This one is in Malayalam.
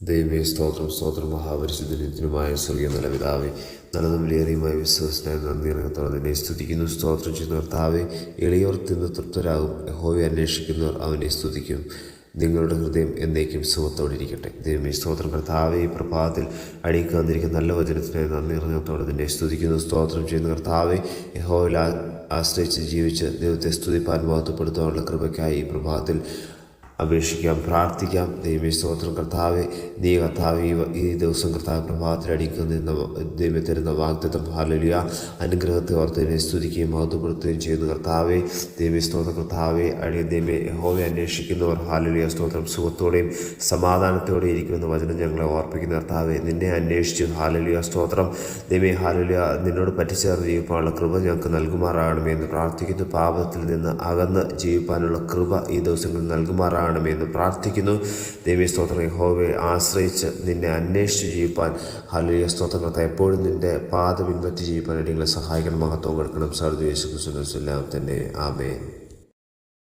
ദൈവമേ സ്തോത്രം സ്തോത്രം മഹാപരിശുദ്ധനുമായ സ്വർഗീയ നല്ല പിതാവേ നല്ലതും വിലയേറിയുമായ വിശ്വസനായ നന്ദി ഇറങ്ങത്തോളം നിന്നെ സ്തുതിക്കുന്നു സ്തോത്രം ചെയ്യുന്ന കർത്താവെ. എളിയവർ തിന്ന് തൃപ്തരാകും ഹോവി അന്വേഷിക്കുന്നവർ അവനെ സ്തുതിക്കും. നിങ്ങളുടെ ഹൃദയം എന്നേക്കും സുഖത്തോടിരിക്കട്ടെ ദൈവമേ സ്തോത്രം കർത്താവെ ഈ പ്രഭാതത്തിൽ വന്നിരിക്കുന്ന നല്ല വചനത്തിനായി നന്ദി ഇറങ്ങത്തോടെ നിന്നെ സ്തുതിക്കുന്നു സ്തോത്രം ചെയ്യുന്ന കർത്താവെ. ഹോവിൽ ആശ്രയിച്ച് ജീവിച്ച് ദൈവത്തെ സ്തുതിപ്പാൻ ബോധപ്പെടുത്താനുള്ള കൃപയ്ക്കായി ഈ പ്രഭാതത്തിൽ അപേക്ഷിക്കാം പ്രാർത്ഥിക്കാം. ദൈവമേ സ്തോത്രം. കർത്താവെ നീ കർത്താവ് ഈ ദിവസം കർത്താവ് പ്രഭാതത്തിൽ അടിക്കുന്ന ദൈവം തരുന്ന വാഗ്ദത്തം. ഹാലലിയ അനുഗ്രഹത്തെ ഓർത്തതിനെ സ്തുതിക്കുകയും മഹത്വപ്പെടുത്തുകയും ചെയ്യുന്നു കർത്താവെ. ദൈവമേ സ്തോത്രം. കർത്താവെ അടിയ ദൈവമേ ഹോവെ അന്വേഷിക്കുന്നവർ ഹാലലിയ സ്തോത്രം. സുഖത്തോടെയും സമാധാനത്തോടെ ഇരിക്കുമെന്ന വചനം ഞങ്ങളെ ഓർപ്പിക്കുന്ന കർത്താവെ. നിന്നെ അന്വേഷിച്ച്. ഹാലലിയ സ്തോത്രം. ദൈവമേ ഹാലലിയ നിന്നോട് പറ്റിച്ചേർന്ന് ജീവിക്കാനുള്ള കൃപ ഞങ്ങൾക്ക് നൽകുമാറാകണമേ എന്ന് പ്രാർത്ഥിക്കുന്നു. പാപത്തിൽ നിന്ന് അകന്ന് ജീവിക്കാനുള്ള കൃപ ഈ ദിവസങ്ങളിൽ നൽകുമാറാകണമേ. എന്ന് പ്രാർത്ഥിക്കുന്നു. ദേവീ സ്തോത്രം. ഹോവയെ ആശ്രയിച്ച് നിന്നെ അന്വേഷിച്ച് ജീവിപ്പാൻ. ഹലിയ സ്തോത്രങ്ങളത്തെ എപ്പോഴും നിന്റെ പാത പിൻപറ്റി ജീവിപ്പാൻ നിങ്ങളെ സഹായിക്കണം. മഹത്വം കൊടുക്കണം. സർദ്ദേശ കുസുല്ലാം തന്നെ. ആമേൻ.